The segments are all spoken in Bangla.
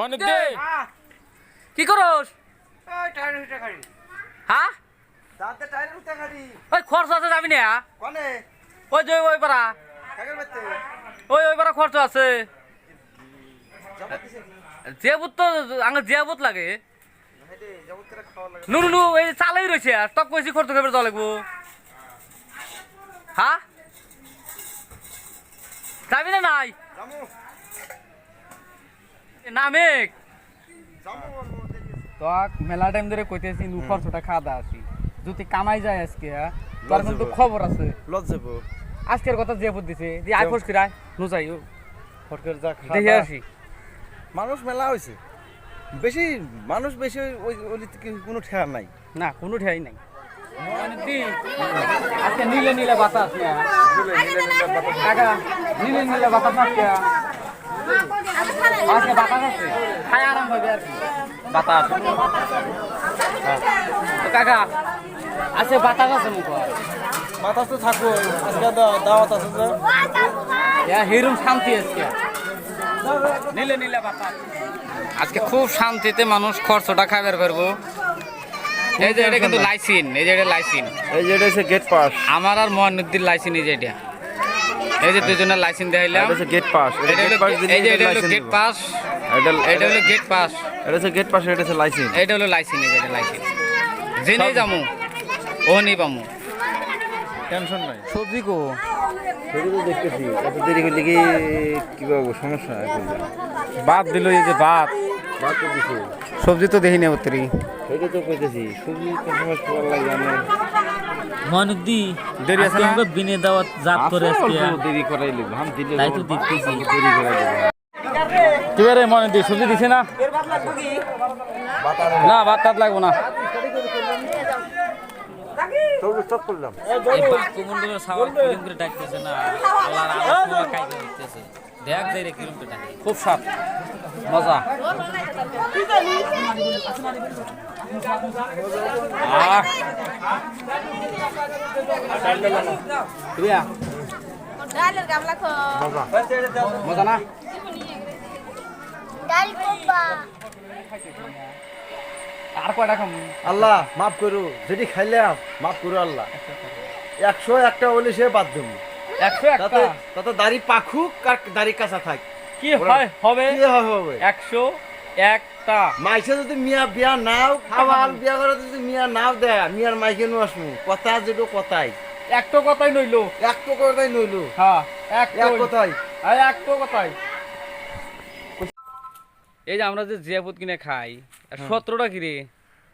মনে দে। কি করস? হ্যাঁ? ওই খরচ আছে যাবি না? কনে? ওই যে ওই পারা ওই ওই পারা খরচ আছে। জিয়াবুত তো আঙ্গ জিয়াবুত লাগে। নুনু নু এই চালাই রয়েছে আর। টক কইছি খরচ খাবার যাওয়া লাগবো। হ্যাঁ? যাবি না নাই? দেরি আছে। তোক মেলা টাইম ধরে কইতেছি নু খরচটা খাওয়া আসি যদি কামাই যায় আজকে হ্যাঁ, তোর কিন্তু খবর আছে। লজ যাব আজকের কথা যে বুদ্ধ দিছে দি আই ফোর্স কিরাই নু যাই ফটকের যা দেখে আসি। মানুষ মেলা হয়েছে বেশি মানুষ বেশি ওই ওই কোনো ঠেয়া নাই। না কোনো ঠেয়াই নাই। মানে আজকে নীলে নীলে বাতাস না কাকা নীলে নীলে বাতাস না কে? আজকে বাতাস আছে? খাই আরাম হবে আর কি। বাতাস হ্যাঁ। কাকা আজকে বাতাস আছে মুখ। বাতাস তো থাকব আজকে দাওয়াত আছে হিরুম শান্তি আজকে। নীলে নীলে বাতাস। আজকে খুব শান্তিতে মানুষ খরচটা খাবার করব এই যে এটা কিন্তু লাইসিন এই যে এটা লাইসিন এই যে এটা গেট পাস আমার আর মহানুদ্দির লাইসিন এই যে এটা। এই যে দুজনের লাইসিন দেখাইলাম হচ্ছে গেট পাস এটা হলো এই যে এটা হলো গেট পাস এটা হলো গেট পাস এটা হচ্ছে গেট পাস এটা হচ্ছে লাইসেন্স এটা হলো লাইসিন এই যে এটা লাইসিন জেনেই যামু ও নেই পামু। টেনশন নাই। সবজি কো? সেটা তো দেখতেছি এত দেরি করলে কি কি পাবো সমস্যা বাদ দিল এই যে বাদ। বাদ তো দিছে। সবজি তো দেখি না উত্তরি সেটা তো কইতেছি সবজি কোন সময় লাগে আমি মনুদ্দি দেরি আছে না? বিনে দাওয়াত জাত করে আজকে। অল্প দেরি করাইলে ভাম দিলে তাই তো দেখতেছি দেরি করাই দেবে কি রে মনে দি সবজি দিছে না না ভাত টাত লাগবো না। না খুব স্বাদ। মজা। আহ প্রিয়া। ডালের গামলা খো মজা না? আর কয়টা খাম? আল্লাহ মাফ করু যেটি খাইলাম মাফ করু আল্লাহ। একশো একটা বলে সে বাদ দেবো। একশো একটা? তাতে দাড়ি পাখুক আর দাড়ি কাঁচা থাক। কি হয়? হবে? কি হয় হবে? একশো এক একটা মাইসে যদি মিয়া বিয়া নাও খাওয়াল বিয়া করে যদি মিয়া নাও দেয় মিয়ার মাইকে নো আসমু। কথা যেটো কথাই। একটো কথাই নইলো। একটো কথাই নইলো। হ্যাঁ এক কথাই। এই একটো কথাই। এই যে আমরা যে জিয়াপুত কিনে খাই সতেরোটা কিরে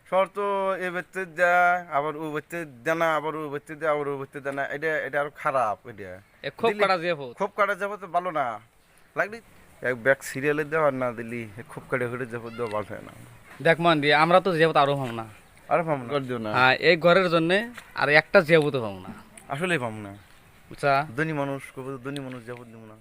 শর্ত এ বেচতে দেয় আবার ও বেচতে দেয় না আবার ও বেচতে দেয় আবার ও বেচতে দেয় না। এটা এটা আরও খারাপ এটা। খুব কাটা জিয়াপুত খুব কাটা যাব তো ভালো না। লাগলি এক ব্যাগ সিরিয়ালে দেওয়ার না দিলি খুব কেটে ঘুরে যাব দেওয়া ভালো হয় না। দেখ মান দিয়ে আমরা তো জিয়াপুত আরও পাবো না। আরে পাবো না? দিও না। হ্যাঁ এই ঘরের জন্য আর একটা জিয়াপুত পাবো না। আসলেই পাবো না। বুঝছা? ধনী মানুষ কবে ধনী মানুষ যাব দিব না।